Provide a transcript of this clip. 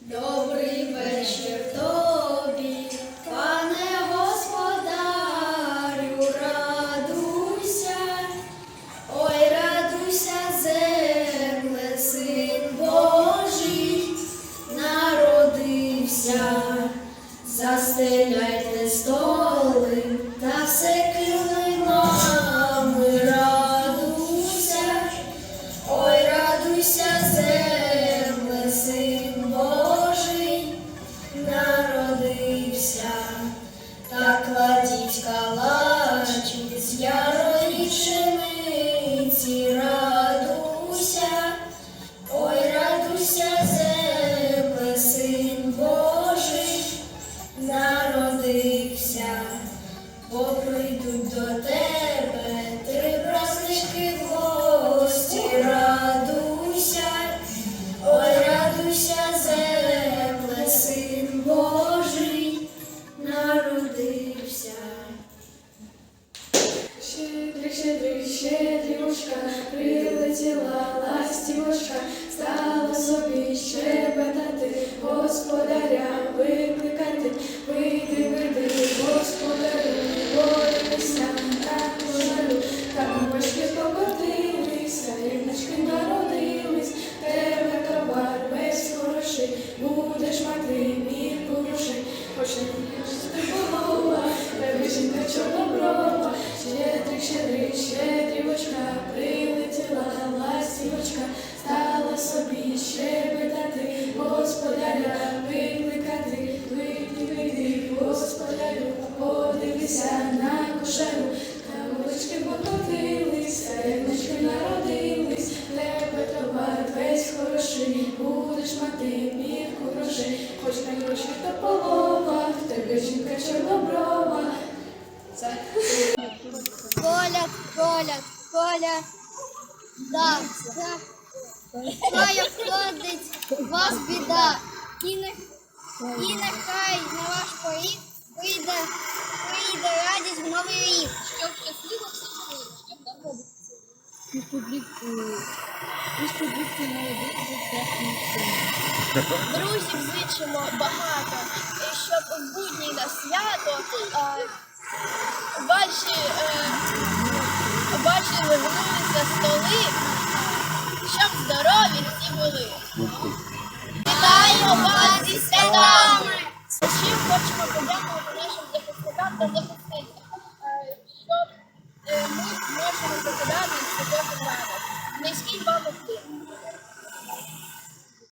Добрий вечір тобі, пане господарю, ой, радуйся, земле, син Божий, народився, застеляйте столи та все бо прийдуть до тебе будеш мати мірку грошей, хоч на гроші то полова, тебе жінка чорноброва. Коля, Коля, Коля. Да, да. Коля входить, вас біда. І нехай Друзів зичимо багато, щоб у будні на свято ваші, е, ваші легнулися столи, щоб здорові всі були. Вітаємо вас зі святами! Чим хочемо подякувати нашим захисникам та захисницям, ми зможемо покидати святок ранок. Низький вам вплив.